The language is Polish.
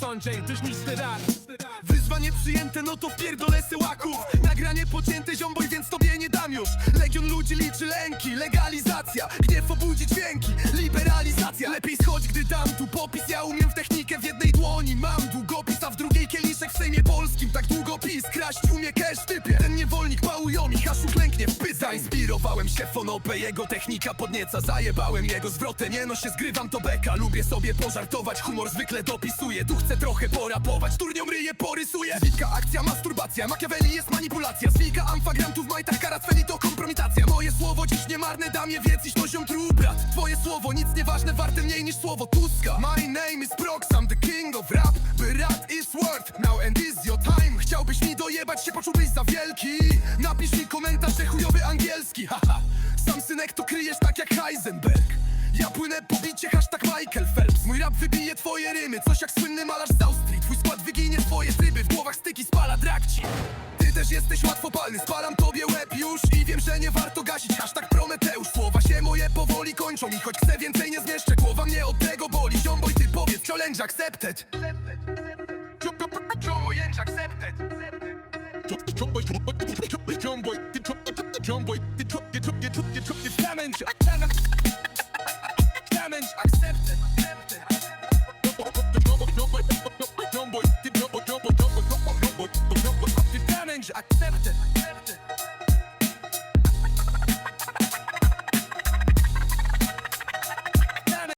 Sanjay, też nic teraz Wyzwanie przyjęte, no to pierdolę syłaków. Nagranie pocięte ziomboj, więc tobie nie dam już. Legion ludzi liczy lęki, legalizacja. Gniew obudzi dźwięki, liberalizacja. Lepiej schodź, gdy dam tu popis Ja umiem umie cash typie Ten niewolnik pałują mi, haszu klęknie w się fonopę, jego technika podnieca. Zajebałem jego zwrotę, nie no się zgrywam to beka. Lubię sobie pożartować, humor zwykle dopisuję. Tu chcę trochę porapować, turnią ryję porysuję. Zwitka, akcja, masturbacja, Machiavelli jest manipulacja. Zwika, amfagram w majtach, karaceli to kompromitacja. Moje słowo dziś nie marne, damie wiedz, iż poziom true brat. Twoje słowo nic nieważne, warte mniej niż słowo Tuska. My name is Prox, now and is your time. Chciałbyś mi dojebać się, poczułbyś za wielki. Napisz mi komentarz, że chujowy angielski. Haha, sam synek to kryjesz tak jak Heisenberg. Ja płynę po bicie, hashtag Michael Phelps. Mój rap wybije twoje rymy, coś jak słynny malarz z Austrii. Twój skład wyginie twoje tryby, w głowach styki spala trakci Ty też jesteś łatwopalny, spalam tobie łeb już I wiem, że nie warto gasić, hashtag Prometeusz. Słowa się moje powoli kończą i choć chcę więcej nie zmieszczę. Głowa mnie od tego boli, ziomboj ty powiedz, challenge accepted Joy accepted. Jumbo, accepted. Damage accepted.